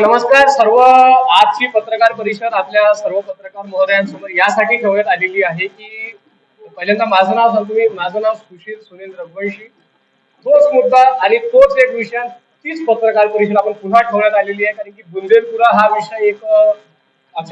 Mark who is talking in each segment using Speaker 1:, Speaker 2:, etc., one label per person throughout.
Speaker 1: नमस्कार. सर्व आजची पत्रकार परिषद आपल्या सर्व पत्रकार महोदयांसमोर यासाठी ठेवण्यात आलेली आहे की पहिल्यांदा माझं नाव सांगतो मी. माझं नाव सुशील सुनील रघुवंशी. तोच मुद्दा आणि तोच एक विषय तीच पत्रकार परिषद आपण पुन्हा ठेवण्यात आलेली आहे. कारण की बुंदेलपुरा हा विषय एक अं,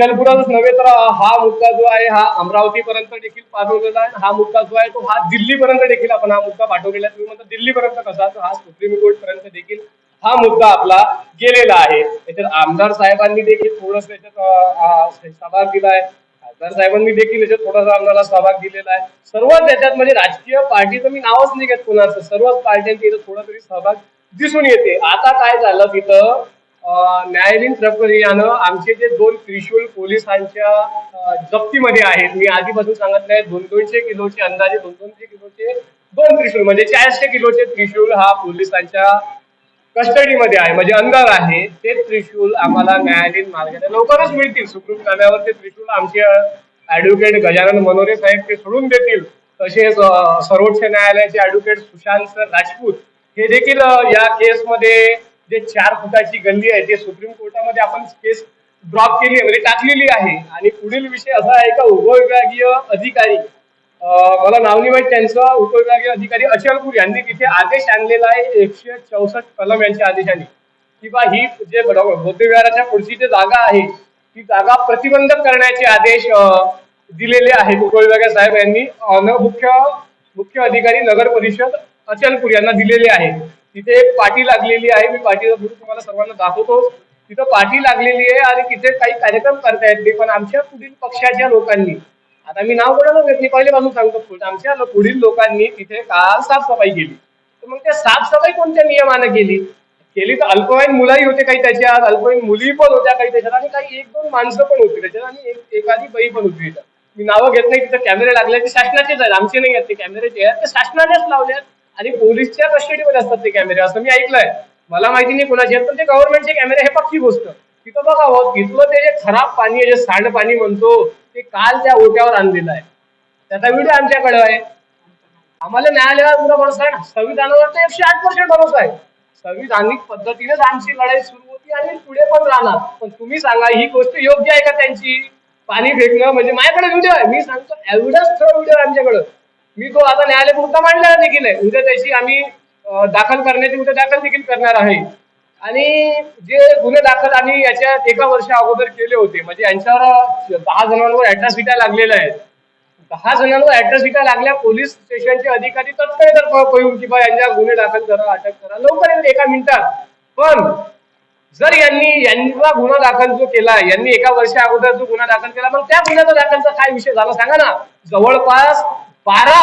Speaker 1: नव्हे तर हा मुद्दा जो आहे हा अमरावती पर्यंत देखील पाठवलेला आहे. हा मुद्दा जो आहे तो हा दिल्ली पर्यंत देखील आपण हा मुद्दा पाठवलेला आहे. तुम्ही म्हणता दिल्ली पर्यंत कसा तर हा सुप्रीम कोर्ट पर्यंत देखील हा मुद्दा आपला गेलेला आहे. त्याच्यात आमदार साहेबांनी देखील थोडस त्याच्यात सहभाग दिला सहभाग दिलाय खासदार साहेबांनी देखील याच्यात थोडासा आम्हाला सहभाग दिलेला आहे. सर्वच त्याच्यात म्हणजे राजकीय पार्टीचं मी नावच नाही घेत कोणाचं. सर्वच पार्ट्यांचे थोडा तरी सहभाग दिसून येते. आता काय झालं तिथं? न्यायालयीन प्रक्रियानं आमचे जे दोन त्रिशूल पोलिसांच्या जप्तीमध्ये आहेत मी आधीपासून सांगितलंय दोन दोनशे किलोचे अंदाजे दोन दोनशे किलोचे दोन त्रिशूल म्हणजे चारशे किलोचे त्रिशूल हा पोलिसांच्या कस्टडीमध्ये आहे म्हणजे अंदर आहे ते त्रिशूल आम्हाला न्यायालयीन मार्गाने लवकरच मिळतील. सुप्रीम काव्यावर ते त्रिशूल आमचे ऍडव्होकेट गजानन मनोरे साहेब ते सोडून देतील. तसेच सर्वोच्च न्यायालयाचे ऍडव्होकेट सुशांत सर राजपूत हे देखील या केसमध्ये जे चार फुटाची गल्ली आहे ते सुप्रीम कोर्टामध्ये आपण केस ड्रॉप केली आहे म्हणजे टाकलेली आहे. आणि पुढील विषय असा आहे का उपविभागीय अधिकारी मला नाव नाही माहीत त्यांचा उपविभागीय अधिकारी अचलपूर यांनी तिथे आदेश आणलेला आहे एकशे चौसष्ट कलम यांच्या आदेशाने. किंवा ही जे बौद्धविहाराच्या पुढची जी जागा आहे ती जागा प्रतिबंधक करण्याचे आदेश दिलेले आहेत. उपविभागीय साहेब यांनी मुख्य मुख्य अधिकारी नगर परिषद अचलपूर यांना दिलेले आहे. तिथे एक पाठी लागलेली आहे. मी पाटीचा फोटो तुम्हाला सर्वांना दाखवतो. तिथं पाटी लागलेली आहे आणि तिथे काही कार्यक्रम करतायत ते. पण आमच्या पुढील पक्षाच्या लोकांनी आता मी नाव कोणाला घेत नाही पहिल्यापासून सांगतो आमच्या पुढील लोकांनी तिथे काल साफसफाई केली. तर मग त्या साफसफाई कोणत्या नियमानं केली? केली तर अल्पवयीन मुलंही होते काही त्याच्यात. अल्पवयीन मुली पण होत्या काही त्याच्यात. आणि काही एक दोन माणसं पण होती त्याच्यात. आणि एक एखादी बाई पण होती मी नावं घेत नाही. तिथं कॅमेरे लागले. ते शासनाचेच आहेत. आमचे नाही आहेत. ते कॅमेरेचे आहेत ते शासनानेच लावले आहेत. आणि पोलीसच्या कस्टडीमध्ये असतात ते कॅमेरे असं मी ऐकलंय. मला माहिती नाही कोणाचे पण ते गव्हर्नमेंटचे कॅमेरे हे पक्की गोष्ट. तिथं बघावं हो, तिथलं ते जे खराब पाणी आहे जे सांडपाणी म्हणतो ते काल त्या ओट्यावर आणलेलं आहे. त्याचा व्हिडिओ आमच्याकडे आहे. आम्हाला न्यायालयावर पुरा भरोसा आहे संविधानावर तर एकशे आठ पर्सेंट भरोसा आहे. संविधानिक पद्धतीनेच आमची लढाई सुरू होती आणि पुढे पण राहणार. पण तुम्ही सांगा ही गोष्ट योग्य आहे का त्यांची? पाणी फेकणं म्हणजे माझ्याकडे व्हिडिओ आहे. मी सांगतो एव्हिडन्स व्हिडिओ आमच्याकडं. मी तो आता न्यायालय मुद्दा मांडलेला देखील आहे. उद्या त्याची आम्ही दाखल करण्याची उद्या दाखल देखील करणार आहे. आणि जे गुन्हे दाखल आणि याच्यात एका वर्षा अगोदर केले होते म्हणजे यांच्यावर दहा जणांवर अॅट्रॉसिट्या लागलेल्या आहेत. दहा जणांवर अॅट्रॉसिट्या लागल्या पोलीस स्टेशनचे अधिकारी तत्काळ तर कळून की बा यांच्या गुन्हे दाखल करा अटक करा लवकर एका मिनिटात. पण जर यांनी यांचा गुन्हा दाखल जो केला यांनी एका वर्षा अगोदर जो गुन्हा दाखल केला मग त्या गुन्ह्याचा दाखलचा काय विषय झाला सांगा ना. जवळपास बारा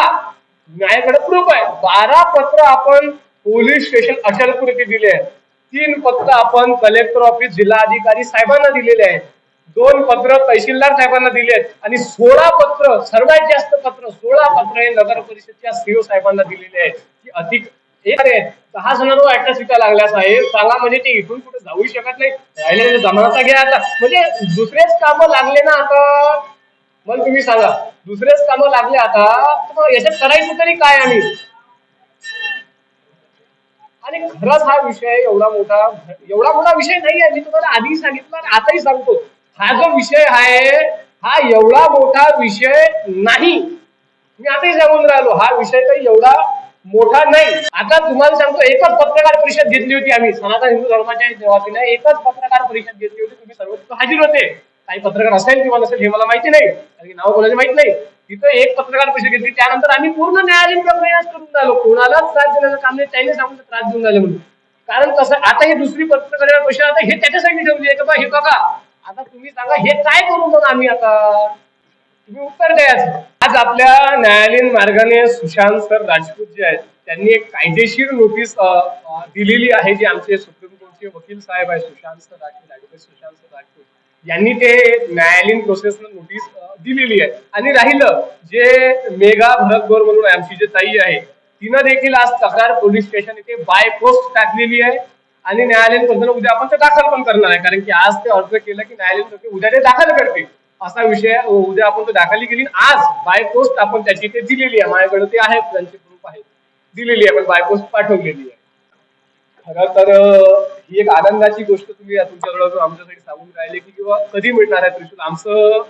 Speaker 1: माझ्याकडे प्रूफ आहे. बारा पत्र आपण पोलीस स्टेशन अचलपूर येथे दिले आहेत. तीन पत्र आपण कलेक्टर ऑफिस जिल्हा अधिकारी साहेबांना दिलेले आहेत. दोन पत्र तहसीलदार साहेबांना दिले आहेत. आणि सोळा पत्र सर्वात जास्त पत्र सोळा पत्र हे नगर परिषदच्या सीओ साहेबांना दिलेले आहेत. की अधिक हे आहेत. दहा जणांवर अॅट्रॉसिट्या लागल्या साहेब. सांगा म्हणजे ते इथून कुठे जाऊ शकत नाही राहिलेले जमानाचा घ्या आता. म्हणजे दुसरेच कामं लागले ना आता? मग तुम्ही सांगा दुसरेच कामं लागले आता याच्यात करायचं तरी काय आम्ही? आणि खरंच हा विषय एवढा मोठा एवढा मोठा विषय नाही आहे मी तुम्हाला आधी सांगितलं आणि आताही सांगतो. हा जो विषय आहे हा एवढा मोठा विषय नाही. मी आताही सांगून राहिलो हा विषय काही एवढा मोठा नाही. आता तुम्हाला सांगतो एकच पत्रकार परिषद घेतली होती आम्ही सनातन हिंदू धर्माच्या वतीने एकच पत्रकार परिषद घेतली होती तुम्ही सर्व हजर होते. काही पत्रकार असेल किंवा नसेल हे मला माहिती नाही कारण की नाव कोणाचे माहीत नाही. तिथं एक पत्रकार परिषद घेतली त्यानंतर आम्ही पूर्ण न्यायालयीन प्रक्रियाच करून झालो कोणालाच त्रास देण्याचं काम नाही त्यांनी सांगून त्रास देऊन झाले म्हणून. कारण कसं आता हे दुसरी पत्रकार परिषद आता हे त्याच्यासाठी ठेवली आहे. का हे बघा. आता तुम्ही सांगा हे काय करू मग आम्ही आता? तुम्ही उत्तर द्यायचं आज आपल्या न्यायालयीन मार्गाने सुशांत सर राजपूत जे आहेत त्यांनी एक कायदेशीर नोटीस दिलेली आहे जी आमचे सुप्रीम कोर्टचे वकील साहेब आहेत Sushant sir Rajput advocate Sushant sir Rajput. यांनी ते न्यायालयीन प्रोसेस नोटीस दिलेली आहे. आणि राहिलं जे मेघा भरत गोर म्हणून आमची जे ताई आहे तिनं देखील आज तक्रार पोलीस स्टेशन इथे बाय पोस्ट टाकलेली आहे. आणि न्यायालयीन पद्धतीने उद्या आपण ते दाखल पण करणार आहे कारण की आज ते अर्ज केलं की न्यायालयीन पद्धतीने उद्या ते दाखल करते असा विषय उद्या आपण तो दाखल केली. आज बाय पोस्ट आपण त्याची ते दिलेली आहे. माझ्याकडे ते आहे त्यांचे प्रूफ आहे. दिलेली आहे पण बाय पोस्ट पाठवलेली आहे. खरं तर ही एक आनंदाची गोष्ट तुम्ही तुमच्याकडून आमच्यासाठी सांगून राहिले की किंवा कधी मिळणार आहे त्रिशूल? आमचं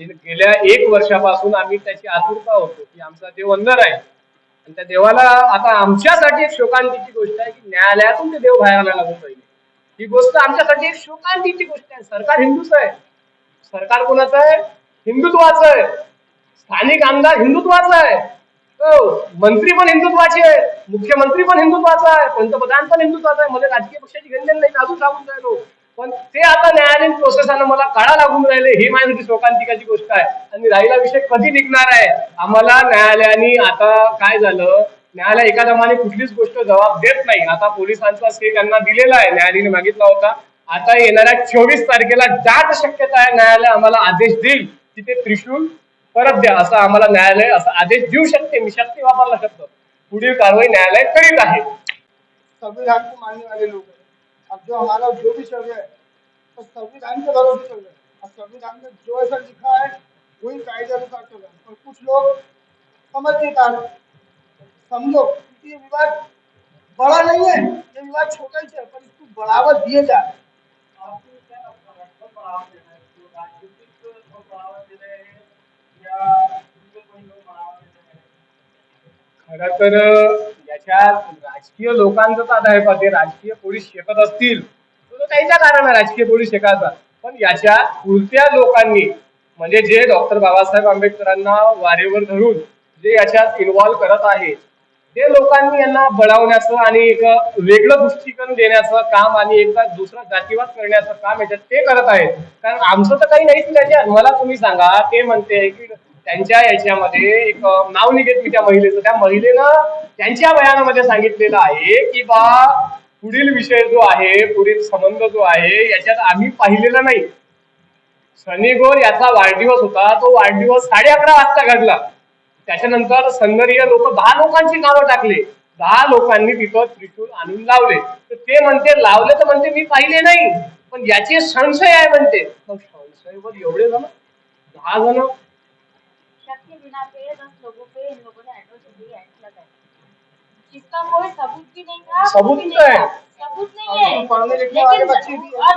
Speaker 1: गेल्या एक वर्षापासून आम्ही त्याची आतुरता होतो की आमचा देव अंदर आहे आणि त्या देवाला आता आमच्यासाठी एक शोकांतीची गोष्ट आहे की न्यायालयातून ते देव बाहेर आणायला लागून पाहिजे. ही गोष्ट आमच्यासाठी एक शोकांतीची गोष्ट आहे. सरकार हिंदूच आहे. सरकार कोणाचं आहे? हिंदुत्वाचं आहे. स्थानिक आमदार हिंदुत्वाचा आहे. हो, मंत्री पण हिंदुत्वाचे आहे मुख्यमंत्री पण हिंदुत्वाचा आहे. पंतप्रधान पण हिंदुत्वाचा आहे. मला राजकीय पक्षाची घेणं नाही अजून सांगून राहिलो. पण ते आता न्यायालयीन प्रोसेसानं मला काळा लागून राहिले. ही माझ्यासाठी शोकांतिकाची गोष्ट आहे. आणि राहिला विषय कधी निघणार आहे? आम्हाला न्यायालयाने आता काय झालं? न्यायालय एका दमाने कुठलीच गोष्ट जबाब देत नाही. आता पोलिसांचा स्टे त्यांना दिलेला आहे. न्यायालयाने मागितला होता. आता येणाऱ्या चोवीस तारखेला दाट शक्यता आहे न्यायालय आम्हाला आदेश देईल. की ते त्रिशूल परत द्या असं आम्हाला न्यायालय असा आदेश देऊ शकते मी शक्ती वापरला शकतो. पुढील कारवाई न्यायालय करीत आहे.
Speaker 2: संविधान को मानने वाले लोग हैं अब जो हमारा जो भी चल रहा है तो संविधान के भरोसे चल रहा है और संविधान में जो ऐसा लिखा है वही कायदे अनुसार चल रहा है और कुछ लोग समझ नहीं पा रहे समझो क्योंकि ये विवाद बड़ा नहीं है ये विवाद छोटा ही है पर इसको बढ़ावा दिए जा रहे हैं।
Speaker 1: खर तर याच्यात राजकीय लोकांचं आता आहे ते राजकीय पोलीस शेकत असतील तर तो कारण आहे राजकीय पोलीस शेकायचा. पण याच्या पुरत्या लोकांनी म्हणजे जे डॉक्टर बाबासाहेब आंबेडकरांना वारेवर धरून जे याच्यात इन्व्हॉल्व्ह करत आहे ते लोकांनी यांना बळावण्याचं आणि एक वेगळं दृष्टिकोन देण्याचं काम आणि एक दुसरा जातीवाद करण्याचं काम याच्यात ते करत आहेत. कारण आमचं तर काही नाहीच त्याच्यात मला तुम्ही सांगा ते म्हणते की त्यांच्या याच्यामध्ये एक नाव निघेत मी त्या महिलेचं. त्या महिलेनं त्यांच्या बयानामध्ये सांगितलेलं आहे की बा पुढील विषय जो आहे पुढील संबंध जो आहे याच्यात आम्ही पाहिलेला नाही. शनिगोर याचा वाढदिवस होता तो वाढदिवस साडे अकरा वाजता घडला. त्याच्यानंतर संगरीय लोक दहा लोकांची नावं टाकले. दहा लोकांनी तिथं त्रिशूल आणून लावले. तर ते म्हणते लावले तर म्हणते मी पाहिले नाही. पण याचे संशय आहे म्हणते. मग संशयवर एवढे जण? दहा जण?
Speaker 3: सबूत भी नहीं
Speaker 1: तो है।
Speaker 3: सबूत नहीं है
Speaker 2: और
Speaker 3: लेकिन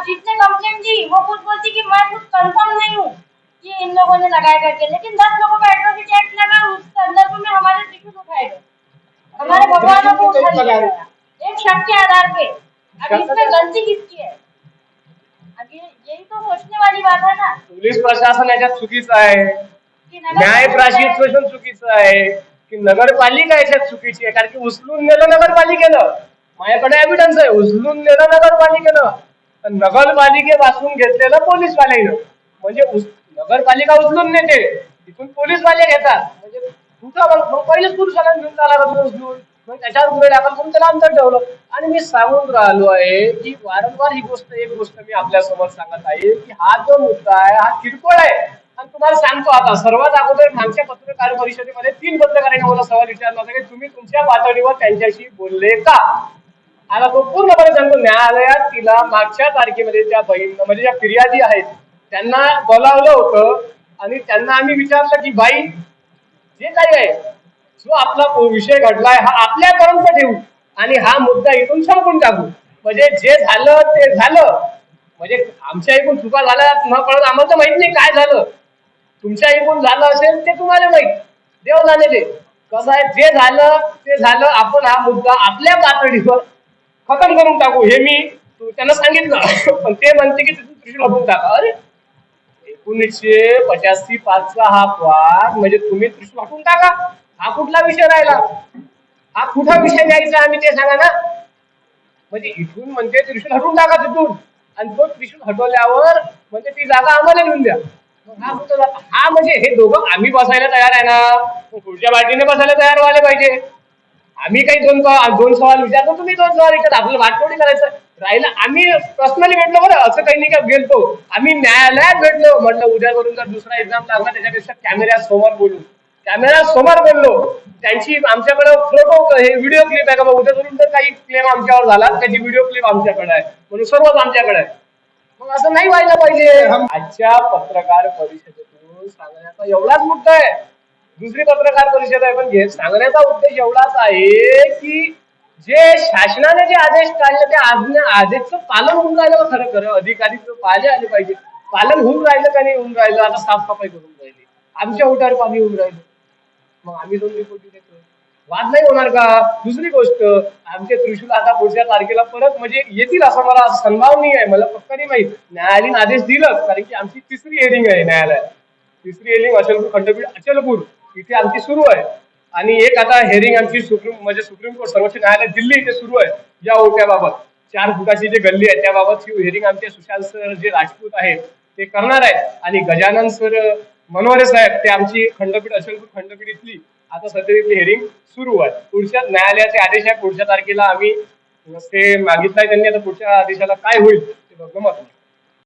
Speaker 3: जिसने कंप्लेंट दी वो खुद बोलती कि मैं खुद कंफर्म नहीं हूँ। कि इन लोगों ने लगाया करके लेकिन दस लोगों का एट्रोसिटी एक्ट लगा उस संदर्भ में हमारे त्रिशूल उठाए गए। हमारे भगवानों को उठा लिया एक शक के आधार पे। अब इसमें गलती किसकी है? यही तो सोचने वाली बात है ना।
Speaker 1: पोलीस प्रशासन याच्यात चुकीचं आहे न्याय प्रशासन चुकीचं आहे की नगरपालिका याच्यात चुकीची आहे कारण की उचलून नेलं नगरपालिकेनं माझ्याकडे एव्हिडन्स आहे उचलून नेलं नगरपालिकेनं नगरपालिकेपासून घेतलेलं पोलीसवाल्यानं म्हणजे नगरपालिका उचलून नेते. तिथून पोलीस वाले घेतात. म्हणजे तुझा मग पहिलेच पुरुषाला घेऊन चालला उचलून मग त्याच्यावर गुन्हे दाखल करून त्याला अंतर ठेवलं. आणि मी सांगून राहिलो आहे की वारंवार ही गोष्ट एक गोष्ट मी आपल्यासमोर सांगत आहे की हा जो मुद्दा आहे हा किरकोळ आहे. आणि तुम्हाला सांगतो आता सर्वात अगोदर मागच्या पत्रकार परिषदेमध्ये तीन पत्रकारांनी मला सवाल विचारला होता की तुम्ही तुमच्या पातळीवर त्यांच्याशी बोलले का? आता तो पूर्णपणे सांगतो न्यायालयात तिला मागच्या तारखेमध्ये त्या बहीण म्हणजे ज्या फिर्यादी आहेत त्यांना बोलावलं होतं आणि त्यांना आम्ही विचारलं की बाई जे काही आहे जो आपला विषय घडलाय हा आपल्यापर्यंत ठेवू आणि हा मुद्दा इथून संपून टाकू. म्हणजे जे झालं ते झालं. म्हणजे आमच्या इकडून चुका झाल्या न कळत आम्हाला तर माहीत नाही काय झालं. तुमच्या इकडून झालं असेल ते तुम्हाला माहीत. देव झाले ते कसं आहे जे झालं ते झालं. आपण हा मुद्दा आपल्या पातळीवर खतम करून टाकू हे मी तू- त्यांना सांगितलं. पण ते म्हणते की तिथून त्रिशूल हटवून टाका. अरे एकोणीसशे पचासी पाचचा हा वाद म्हणजे तुम्ही त्रिशूल हटवून टाका. हा कुठला विषय राहिला? हा कुठला विषय द्यायचा आम्ही ते सांगा ना. म्हणजे इथून म्हणते त्रिशूल हटवून टाका तिथून. आणि तो त्रिशूल हटवल्यावर म्हणजे ती जागा आम्हाला घेऊन द्या. मग हा कुठं हा म्हणजे हे दोघं आम्ही बसायला तयार आहे ना. मग पुढच्या पार्टीने बसायला तयार व्हायला पाहिजे. आम्ही काही दोन दोन सवाल विचारतो तुम्ही दोन सवाल विचार आपलं वाटतोडी करायचं. राहिलं आम्ही पर्सनली भेटलो बरं असं काही नाही का गेलतो. आम्ही न्यायालयात भेटलो. म्हटलं उद्या करून जर दुसरा एक्झाम लागला त्याच्यापेक्षा कॅमेऱ्या समोर बोलू. कॅमेरा समोर बोललो. त्यांची आमच्याकडे फोटो हे व्हिडिओ क्लिप आहे का उद्या करून जर काही क्लेम आमच्यावर झाला. त्याची व्हिडिओ क्लिप आमच्याकडे आहे. म्हणून सर्वच आमच्याकडे आहे. मग असं नाही व्हायला पाहिजे. आजच्या पत्रकार परिषदेतून सांगण्याचा एवढाच मुद्दा आहे. दुसरी पत्रकार परिषद आहे पण घे सांगण्याचा उद्देश एवढाच आहे की जे शासनाने जे आदेश काढले ते आज्ञा आदेशचं पालन होऊन राहिलं खरं खरं. अधिकारी पाहिजे आले पाहिजे. पालन होऊन राहिलं का नाही होऊन राहिलं? आता साफसफाई करून राहिली. आमच्या ओटावर पाणी होऊन राहिलं. मग आम्ही दोन रिपोर्ट देतो वाद नाही होणार का? दुसरी गोष्ट आमचे त्रिशूल आता पुढच्या तारखेला परत म्हणजे येतील असं मला संभाव नाही आहे. मला पक्का नाही माहीत. न्यायालयीन आदेश दिलाच कारण की आमची तिसरी हेरिंग आहे न्यायालयात. तिसरी हेरिंग अचलपूर खंडपीठ अचलपूर. इथे आमची सुरू आहे. आणि एक आता हेरिंग आमची सुप्रीम म्हणजे सुप्रीम कोर्ट सर्वोच्च न्यायालय दिल्ली इथे सुरू आहे. या ओट्याबाबत चार फुटाची जी गल्ली आहे त्याबाबत ही हेरिंग आमचे सुशांत सर जे राजपूत आहेत ते करणार आहेत. आणि गजानन सर मनोहरे साहेब ते आमची खंडपीठ अचलपूर खंडपीठ इथली आता सध्या इथली हेरिंग सुरू आहे. पुढच्या न्यायालयाचे आदेश आहे पुढच्या तारखेला आम्ही ते मागितलाय त्यांनी आता पुढच्या आदेशाला काय होईल ते बघणं महत्वाचं